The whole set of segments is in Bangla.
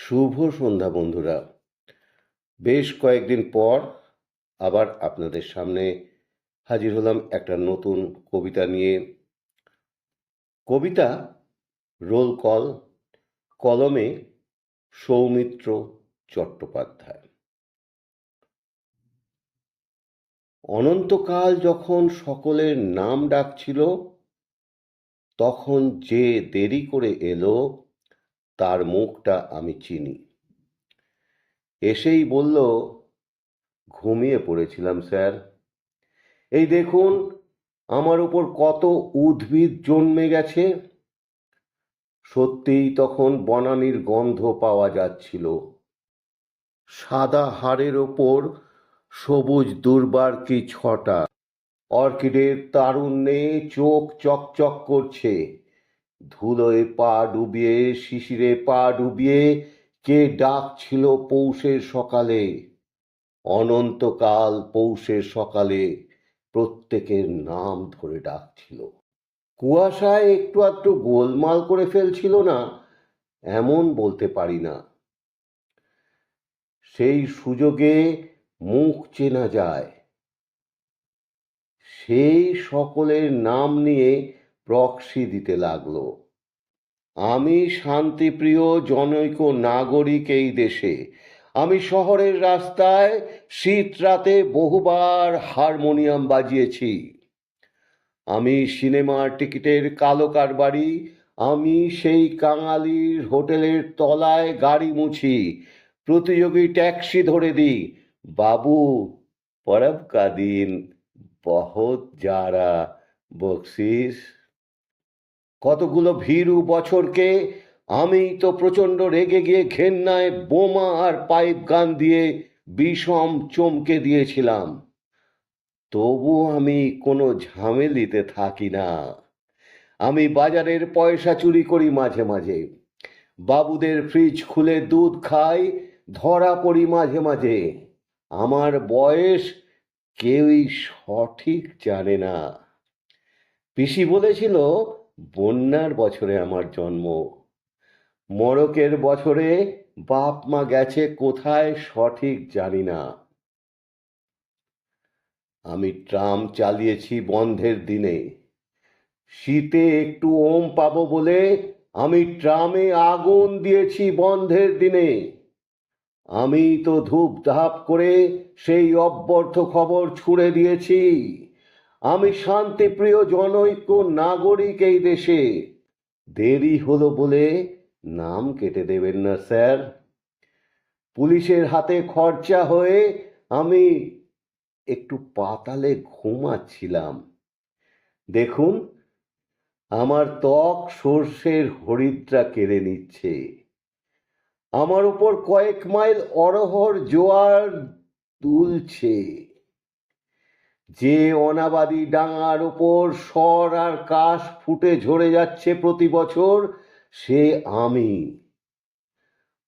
শুভ সন্ধ্যা বন্ধুরা। বেশ কয়েকদিন পর আবার আপনাদের সামনে হাজির হলাম একটা নতুন কবিতা নিয়ে। কবিতা রোল কল, কলমে সৌমিত্র চট্টোপাধ্যায়। অনন্তকাল যখন সকলের নাম ডাকছিল, তখন যে দেরি করে এলো তার মুখটা আমি চিনি। এসেই বলল, ঘুমিয়ে পড়েছিলাম, স্যার। এই দেখুন, আমার উপর কত উদ্ভিদ জন্মে গেছে। সত্যিই তখন বনানীর গন্ধ পাওয়া যাচ্ছিল। সাদা হাড়ের ওপর সবুজ দুর্বার কি ছটা? অর্কিডের তারুণ্যে চোখ চকচক করছে। ধুলোয় পা ডুবিয়ে, শিশিরে পা ডুবিয়ে কে ডাকছিল পৌষের সকালে? অনন্তকাল পৌষের সকালে প্রত্যেকের নাম ধরে ডাকছিল। কুয়াশায় একটু একটু গোলমাল করে ফেলছিল না, এমন বলতে পারি না। সেই সুযোগে মুখ চেনা যায়। সেই সকলের নাম নিয়ে প্রক্সি দিতে লাগল। আমি শান্তিপ্রিয় জনৈক নাগরিক এই দেশে। আমি শহরের রাস্তায় শীত রাতে বহুবার হারমোনিয়াম বাজিয়েছি। আমি সিনেমার টিকিটের কালো কারবারি, আমি সেই কাঙালির হোটেলের তলায় গাড়ি মুছি, প্রতিযোগী ট্যাক্সি ধরে দিই। বাবু, পরব কা দিন, বহুত যারা বকশিস। কতগুলো ভীরু বছরকে আমি তো প্রচণ্ড রেগে গিয়ে ঘেন্নায় বোমা আর পাইপ গান দিয়ে বিষম চমকে দিয়েছিলাম। তবু আমি কোনো ঝামেলিতে থাকি না। আমি বাজারের পয়সা চুরি করি মাঝে মাঝে। বাবুদের ফ্রিজ খুলে দুধ খাই, ধরা পড়ি মাঝে মাঝে। আমার বয়স কেউই সঠিক জানে না। পিসি বলেছিল বন্যার বছরে আমার জন্ম। মরকের বছরে বাপ মা গেছে কোথায় সঠিক জানি না। আমি ট্রাম চালিয়েছি বন্ধের দিনে। শীতে একটু ওম পাবো বলে আমি ট্রামে আগুন দিয়েছি বন্ধের দিনে। আমি তো ধূপ ধাপ করে সেই অব্যর্থ খবর ছুড়ে দিয়েছি। আমি শান্তিপ্রিয় জনৈক নাগরিক এই দেশে। দেরি হলো বলে নাম কেটে দেবেন না, স্যার। পুলিশের হাতে খরচা হয়ে আমি একটু পাতালে ঘুমাচ্ছিলাম। দেখুন, আমার ত্বক সর্ষের হরিদ্রা কেড়ে নিচ্ছে। আমার উপর কয়েক মাইল অরহর জোয়ার তুলছে যে অনাবাদী ডাঙার ওপর স্বর আর কাশ ফুটে ঝরে যাচ্ছে প্রতি বছর, সে আমি।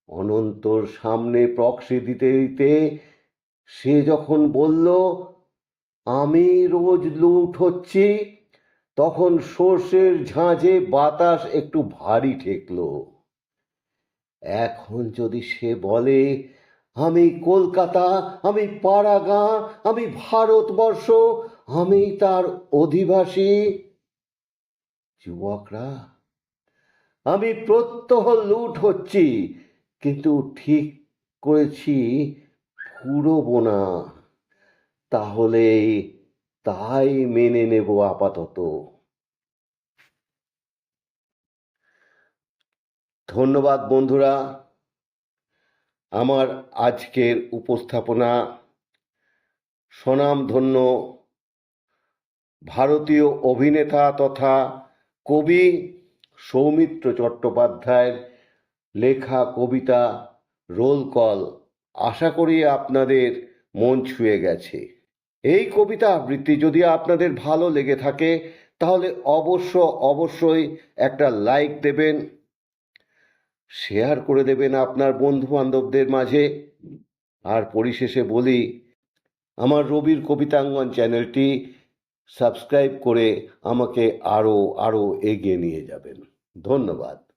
অনন্তর সামনে প্রক্সি দিতে দিতে সে যখন বলল, আমি রোজ লুট হচ্ছি, তখন সর্ষের ঝাঁঝে বাতাস একটু ভারী ঠেকলো। এখন যদি সে বলে আমি কলকাতা, আমি পাড়াগাঁ, আমি ভারতবর্ষ, আমি তার অধিবাসী। যুবকরা, আমি প্রত্যহ লুট হচ্ছি, কিন্তু ঠিক করেছি ফুরবো না তাহলে তাই মেনে নেব আপাতত। ধন্যবাদ বন্ধুরা। আমার আজকের উপস্থাপনা স্বনামধন্য ভারতীয় অভিনেতা তথা কবি সৌমিত্র চট্টোপাধ্যায়ের লেখা কবিতা রোল কল। আশা করি আপনাদের মন ছুঁয়ে গেছে। এই কবিতা আবৃত্তি যদি আপনাদের ভালো লেগে থাকে, তাহলে অবশ্য অবশ্যই একটা লাইক দেবেন শেয়ার করে দেবেন আপনার বন্ধু বান্ধবদের মাঝে। আর পরিশেষে বলি, আমার রবির কবিতাঙ্গন চ্যানেলটি সাবস্ক্রাইব করে আমাকে আরও আরও এগিয়ে নিয়ে যাবেন। ধন্যবাদ।